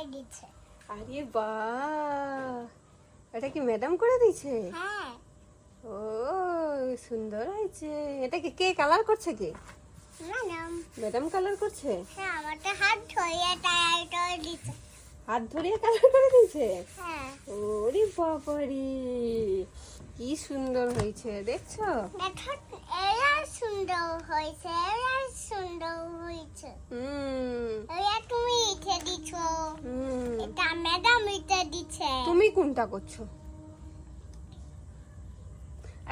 করে দিচ্ছে আরে বা এটা কি ম্যাডাম করে দিয়েছে? হ্যাঁ। ও সুন্দর হয়েছে। এটা কি কে কালার করছে কে? ম্যাডাম ম্যাডাম কালার করছে? হ্যাঁ আমারটা হাত ধরিয়ে টায়ার করে দিচ্ছে হাত ধরিয়ে কালার করে দিয়েছে? হ্যাঁ। ওরে বাবারে! কি সুন্দর হয়েছে দেখছ? দেখো এরা সুন্দর হয়েছে এরা সুন্দর হয়েছে। হুম এরা তুমি ইটে দিচ্ছ হুম এটা ম্যাডাম ইটে দিচ্ছে তুমি কোনটা করছ?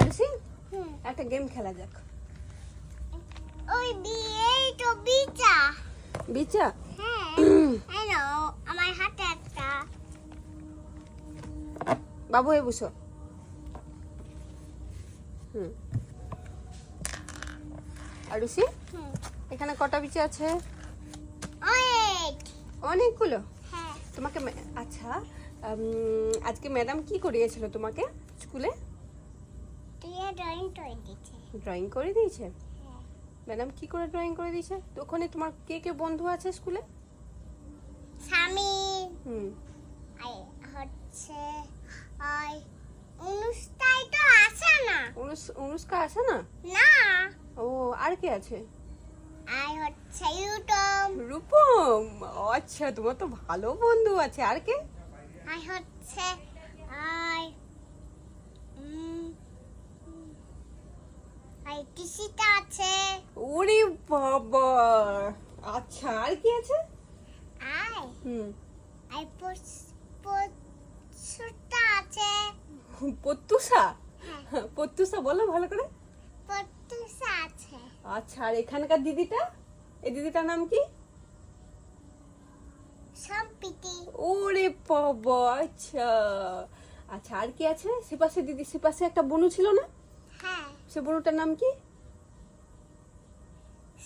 আরসি একটা গেম খেলা যাক। ওই তো বিচা। বিচা? হ্যাঁ। know আমার হাতে একটা। বাবু এ বসো। হুম। এখানে কটা বিচা আছে? অনেক। অনেকগুলো? হ্যাঁ। তোমাকে আচ্ছা আজকে ম্যাডাম কি করিয়েছিল তোমাকে স্কুলে? ড্রয়িং করে দিয়েছে। ম্যাডাম কি করে ড্রয়িং করে দিয়েছে? তো ওখানে তোমার কে কে বন্ধু আছে স্কুলে? স্বামী। হুম। হচ্ছে ওই অনুষ্ঠাই তো আছে না। অনুষ্কা আছে না? না। ও আর কে আছে? আর হচ্ছে রূপম? আচ্ছা তোমার তো ভালো বন্ধু আছে। আর কে? আর হচ্ছে আর আর কৃষিটা আছে ওরে বাবা। আচ্ছা আর কি আছে? আর হুম। আর পোস- পশুটা আছে হ্যাঁ। পত্তুষা বলো ভালো করে। পশুটা আছে আচ্ছা আর এখানকার দিদিটা? এই দিদিটার নাম কি? সম্পিতি ওরে বাবা আচ্ছা। আচ্ছা আর কি আছে? সেপাশে দিদি সেপাশে একটা বনু ছিল না? হ্যাঁ। সে বনুটার নাম কি?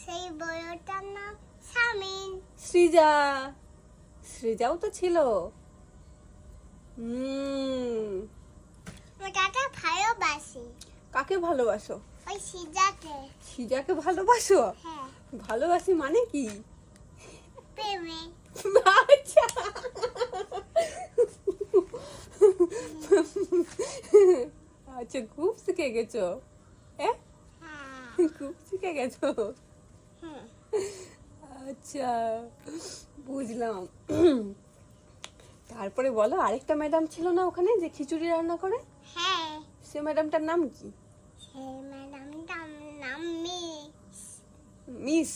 সেই বইটার নাম সামিন সৃজা। সৃজাও তো ছিল। হুম। ওটাকে ভালোবাসি। কাকে ভালোবাসো? ওই সিজাকে। সৃজাকে ভালোবাসো? হ্যাঁ। ভালোবাসি মানে কি? প্রেমে। আচ্ছা আচ্ছা খুব শিখে গেছো? হ্যাঁ হ্যাঁ। খুব শিখে গেছো? আচ্ছা বুঝলাম। তারপরে বলো আরেকটা ম্যাডাম ছিল না ওখানে যে খিচুড়ি রান্না করে? হ্যাঁ। সে ম্যাডামটার নাম কি? সেই ম্যাডামটার নাম মিস। মিস?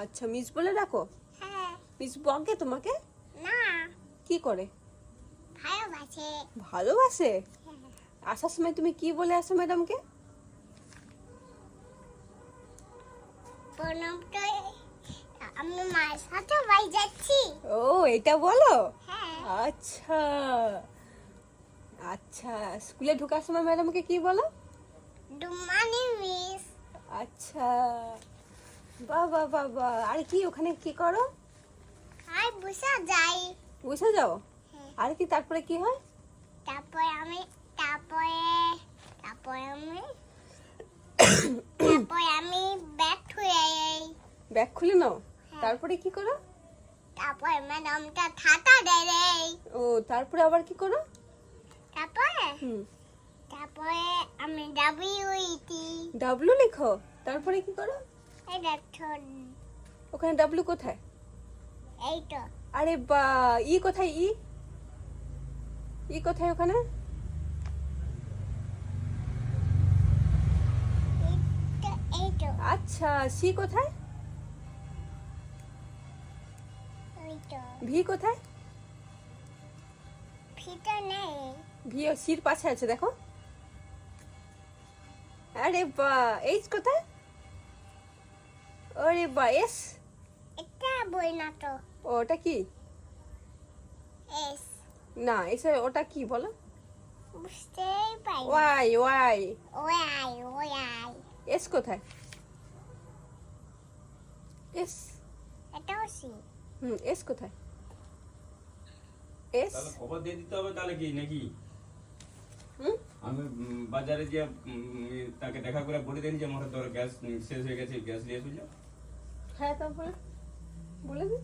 আচ্ছা মিস বলে ডাকো। মিস বকে তোমাকে? না। কি করে? ভালোবাসে। ভালোবাসে। আসার সময় তুমি কি বলে আসো ম্যাডামকে? প্রণবটা আমি মায়ের সাথে বাই যাচ্ছি। ও এটা বলো? হ্যাঁ। আচ্ছা। আচ্ছা স্কুলে ঢোকার সময় ম্যাডামকে কি বলো? ডুমানি মিস। আচ্ছা। বাবা বাবা আর কি ওখানে কি করো? বসে যাই যাও। আর কি তারপরে কি হয়? তারপরে আমি তারপরে তারপরে আমি তারপরে আমি ব্যাগ যাই ব্যাগ খুলে নাও? হ্যাঁ। তারপরে কি করো? তারপরে ম্যাডামটা থাতা দেয় ও তারপরে আবার কি করো? তারপরে হুম। তারপরে আমি ডাব্লিউ ইটি ডাব্লু লিখো। তারপরে কি করো? দেখো। ওখানে ডাব্লু কোথায়? এই তো আরে বা ই কোথায় ই? ই কোথায় ওখানে? আচ্ছা সি কোথায়? ভি কোথায়? ফিটা নেই। ভি সির পাশে আছে দেখো। আরে বা এইচ কোথায়? আরে বা এস। এটা বই না তো। ওটা কি? এস। না এসে ওটা কি বলো? বুঝতেই পারি। Y Y. এস কোথায়? এস। এটাও সি। হুম এস কোথায়? এস। তাহলে খবর দিয়ে দিতে হবে তাহলে কি নাকি? হুম? আমি বাজারে যে তাকে দেখা করে বলে দিন যে আমার তোর গ্যাস শেষ হয়ে গেছে গ্যাস নিয়ে এসে হ্যাঁ তারপরে বলে দিন।